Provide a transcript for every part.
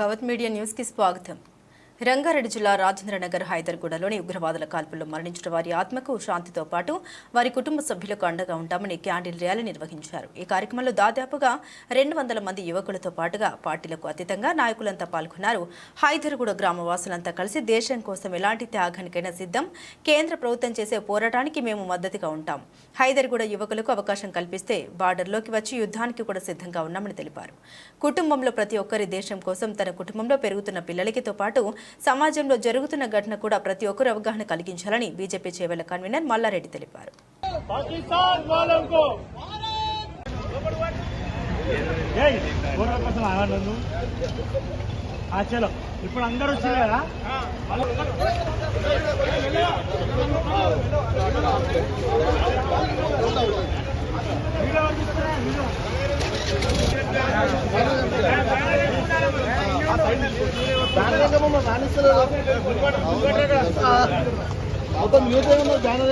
భవత్ media news కి స్వాగతం రంగారెడ్డి జిల్లా రాజేంద్రనగర్ హైదర్గూడలోని ఉగ్రవాదుల కాల్పుల్లో మరణించిన వారి ఆత్మకు శాంతితో పాటు వారి కుటుంబ సభ్యులకు అండగా ఉంటామని క్యాండిల్ ర్యాలీ నిర్వహించారు. ఈ కార్యక్రమంలో దాదాపుగా రెండు వందల మంది యువకులతో పాటుగా పార్టీలకు అతీతంగా నాయకులంతా పాల్గొన్నారు. హైదర్గూడ గ్రామవాసులంతా కలిసి దేశం కోసం ఎలాంటి త్యాగానికైనా సిద్ధం కేంద్ర ప్రభుత్వం చేసే పోరాటానికి మేము మద్దతుగా ఉంటాం. హైదర్గూడ యువకులకు అవకాశం కల్పిస్తే బార్డర్లోకి వచ్చి యుద్ధానికి కూడా సిద్ధంగా ఉన్నామని తెలిపారు. కుటుంబంలో ప్రతి ఒక్కరి దేశం కోసం తన కుటుంబంలో పెరుగుతున్న పిల్లలకితో పాటు సమాజంలో జరుగుతున్న ఘటన కూడా ప్రతి ఒక్కరు అవగాహన కలిగించాలని బీజేపీ చేవల కన్వీనర్ మల్లారెడ్డి తెలిపారు. ఇప్పుడు అందరూ పంపిస్తారా? వీడియో. మొత్తం మ్యూజియం బ్యానర్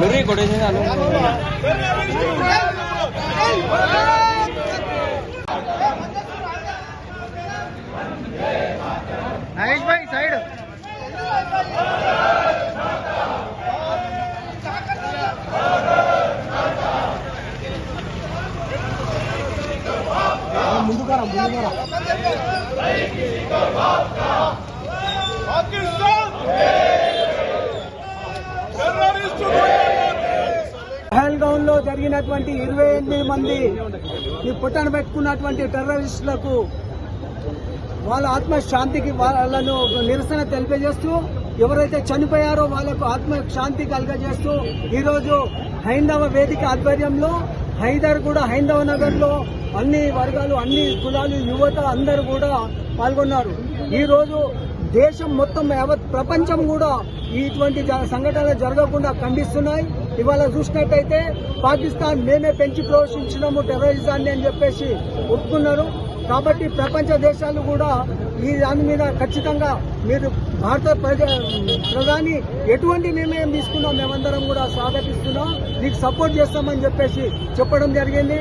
మెరీ కొట్టేసి నరేష్ భాయ్ సైడ్ ముందుగారా ముందుగారా జరిగినటువంటి ఇరవై ఎనిమిది మంది ఈ పుట్టన పెట్టుకున్నటువంటి టెర్రరిస్టులకు వాళ్ళ ఆత్మశాంతికి వాళ్ళను నిరసన తెలియజేస్తూ ఎవరైతే చనిపోయారో వాళ్ళకు ఆత్మ శాంతి కలగజేస్తూ ఈరోజు హైందవ వేదిక ఆధ్వర్యంలో హైదర్ కూడా హైందవ నగర్లో అన్ని వర్గాలు అన్ని కులాలు యువత అందరూ కూడా పాల్గొన్నారు. ఈరోజు దేశం మొత్తం యావత్ ప్రపంచం కూడా ఇటువంటి జ- సంఘటనలు జరగకుండా ఖండిస్తున్నాయి. ఇవాళ చూసినట్టయితే పాకిస్తాన్ మేమే పెంచి పోషించినాము టెర్రరిజాన్ని అని చెప్పేసి ఒప్పుకున్నారు. కాబట్టి ప్రపంచ దేశాలు కూడా ఈ దాని మీద ఖచ్చితంగా మీరు భారత ప్రజ ప్రధాని ఎటువంటి నిర్ణయం తీసుకున్నా మేమందరం కూడా స్వాగతిస్తున్నాం. మీకు సపోర్ట్ చేస్తామని చెప్పేసి చెప్పడం జరిగింది.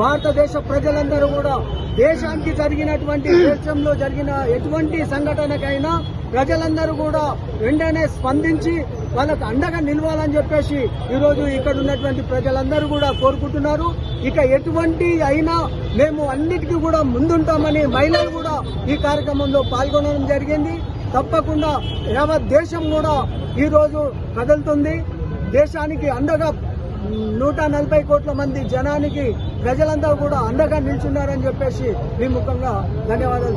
భారతదేశ ప్రజలందరూ కూడా దేశానికి జరిగినటువంటి దేశంలో జరిగిన ఎటువంటి సంఘటనకైనా ప్రజలందరూ కూడా వెంటనే స్పందించి వాళ్ళకు అండగా నిలవాలని చెప్పేసి ఈరోజు ఇక్కడ ఉన్నటువంటి ప్రజలందరూ కూడా కోరుకుంటున్నారు. ఇక ఎటువంటి అయినా మేము అన్నిటికీ కూడా ముందుంటామని మహిళలు కూడా ఈ కార్యక్రమంలో పాల్గొనడం జరిగింది. తప్పకుండా యావత్ దేశం కూడా ఈ రోజు కదులుతుంది. దేశానికి అండగా నూట నలభై కోట్ల మంది జనానికి ప్రజలందరూ కూడా అండగా నిల్చున్నారని చెప్పేసి మీ ముఖంగా ధన్యవాదాలు